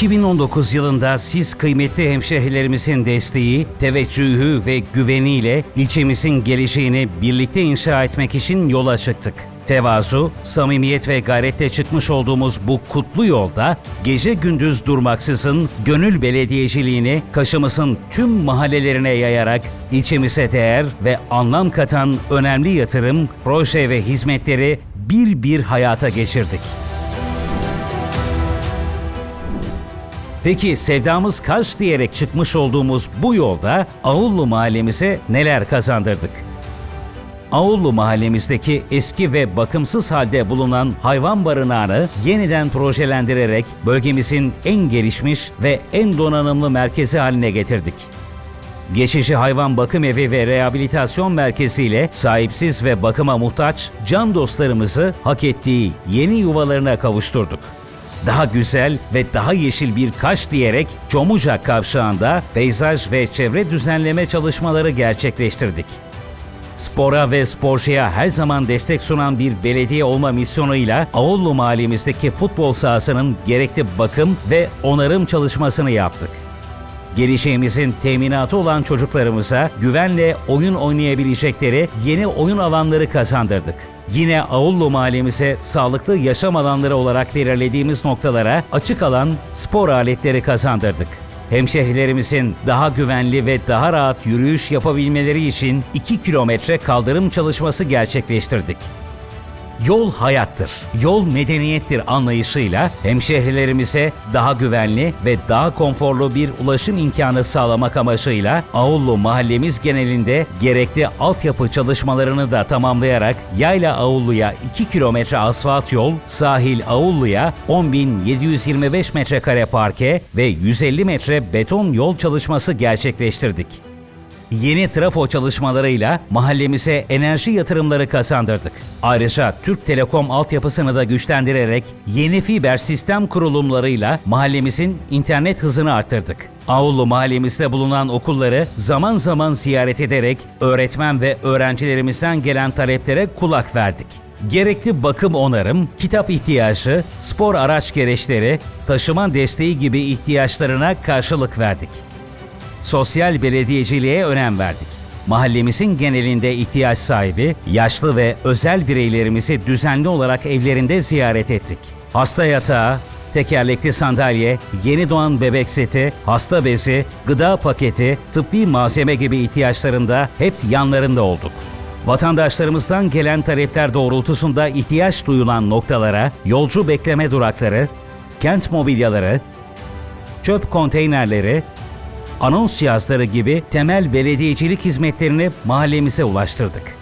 2019 yılında siz kıymetli hemşehrilerimizin desteği, teveccühü ve güveniyle ilçemizin geleceğini birlikte inşa etmek için yola çıktık. Tevazu, samimiyet ve gayretle çıkmış olduğumuz bu kutlu yolda gece gündüz durmaksızın gönül belediyeciliğini Kaş'ımızın tüm mahallelerine yayarak ilçemize değer ve anlam katan önemli yatırım, proje ve hizmetleri bir bir hayata geçirdik. Peki sevdamız Kaş diyerek çıkmış olduğumuz bu yolda Ağullu mahallemize neler kazandırdık? Ağullu mahallemizdeki eski ve bakımsız halde bulunan hayvan barınağını yeniden projelendirerek bölgemizin en gelişmiş ve en donanımlı merkezi haline getirdik. Geçici hayvan bakım evi ve rehabilitasyon merkezi ile sahipsiz ve bakıma muhtaç can dostlarımızı hak ettiği yeni yuvalarına kavuşturduk. Daha güzel ve daha yeşil bir kaş diyerek Çomucak kavşağında peyzaj ve çevre düzenleme çalışmaları gerçekleştirdik. Spora ve sporcuya her zaman destek sunan bir belediye olma misyonuyla Ağollu mahallemizdeki futbol sahasının gerekli bakım ve onarım çalışmasını yaptık. Geleceğimizin teminatı olan çocuklarımıza güvenle oyun oynayabilecekleri yeni oyun alanları kazandırdık. Yine Ağullu mahallemize sağlıklı yaşam alanları olarak belirlediğimiz noktalara açık alan spor aletleri kazandırdık. Hemşehrilerimizin daha güvenli ve daha rahat yürüyüş yapabilmeleri için 2 kilometre kaldırım çalışması gerçekleştirdik. Yol hayattır, yol medeniyettir anlayışıyla hemşehrilerimize daha güvenli ve daha konforlu bir ulaşım imkanı sağlamak amacıyla Ağullu mahallemiz genelinde gerekli altyapı çalışmalarını da tamamlayarak Yayla Ağullu'ya 2 kilometre asfalt yol, sahil Ağullu'ya 10.725 metrekare parke ve 150 metre beton yol çalışması gerçekleştirdik. Yeni trafo çalışmalarıyla mahallemize enerji yatırımları kazandırdık. Ayrıca Türk Telekom altyapısını da güçlendirerek yeni fiber sistem kurulumlarıyla mahallemizin internet hızını arttırdık. Ağullu mahallemizde bulunan okulları zaman zaman ziyaret ederek öğretmen ve öğrencilerimizden gelen taleplere kulak verdik. Gerekli bakım onarım, kitap ihtiyacı, spor araç gereçleri, taşıma desteği gibi ihtiyaçlarına karşılık verdik sosyal belediyeciliğe önem verdik. Mahallemizin genelinde ihtiyaç sahibi, yaşlı ve özel bireylerimizi düzenli olarak evlerinde ziyaret ettik. Hasta yatağı, tekerlekli sandalye, yeni doğan bebek seti, hasta bezi, gıda paketi, tıbbi malzeme gibi ihtiyaçlarında hep yanlarında olduk. Vatandaşlarımızdan gelen talepler doğrultusunda ihtiyaç duyulan noktalara yolcu bekleme durakları, kent mobilyaları, çöp konteynerleri, anons cihazları gibi temel belediyecilik hizmetlerini mahallemize ulaştırdık.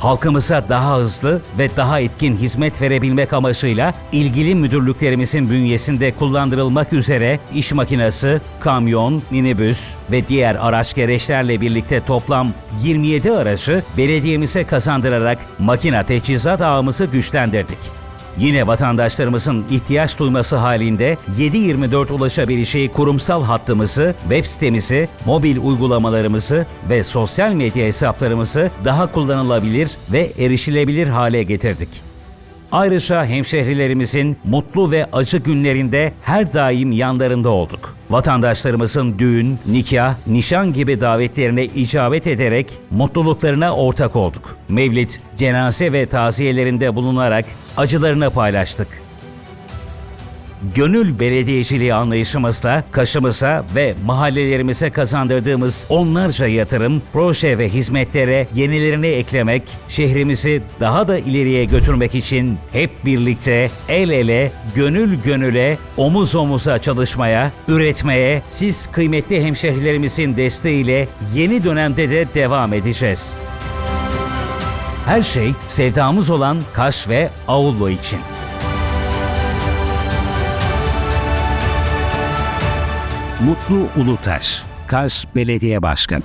Halkımıza daha hızlı ve daha etkin hizmet verebilmek amacıyla ilgili müdürlüklerimizin bünyesinde kullandırılmak üzere iş makinesi, kamyon, minibüs ve diğer araç gereçlerle birlikte toplam 27 aracı belediyemize kazandırarak makina teçhizat ağımızı güçlendirdik. Yine vatandaşlarımızın ihtiyaç duyması halinde 7/24 ulaşabileceği kurumsal hattımızı, web sitemizi, mobil uygulamalarımızı ve sosyal medya hesaplarımızı daha kullanılabilir ve erişilebilir hale getirdik. Ayrıca hemşehrilerimizin mutlu ve acı günlerinde her daim yanlarında olduk. Vatandaşlarımızın düğün, nikah, nişan gibi davetlerine icabet ederek mutluluklarına ortak olduk. Mevlid, cenaze ve taziyelerinde bulunarak acılarını paylaştık gönül belediyeciliği anlayışımızla Kaş'ımıza ve mahallelerimize kazandırdığımız onlarca yatırım, proje ve hizmetlere yenilerini eklemek, şehrimizi daha da ileriye götürmek için hep birlikte el ele, gönül gönüle, omuz omuza çalışmaya, üretmeye, siz kıymetli hemşehrilerimizin desteğiyle yeni dönemde de devam edeceğiz. Her şey sevdamız olan Kaş ve Avullu için. Mutlu Ulutaş, Kars Belediye Başkanı.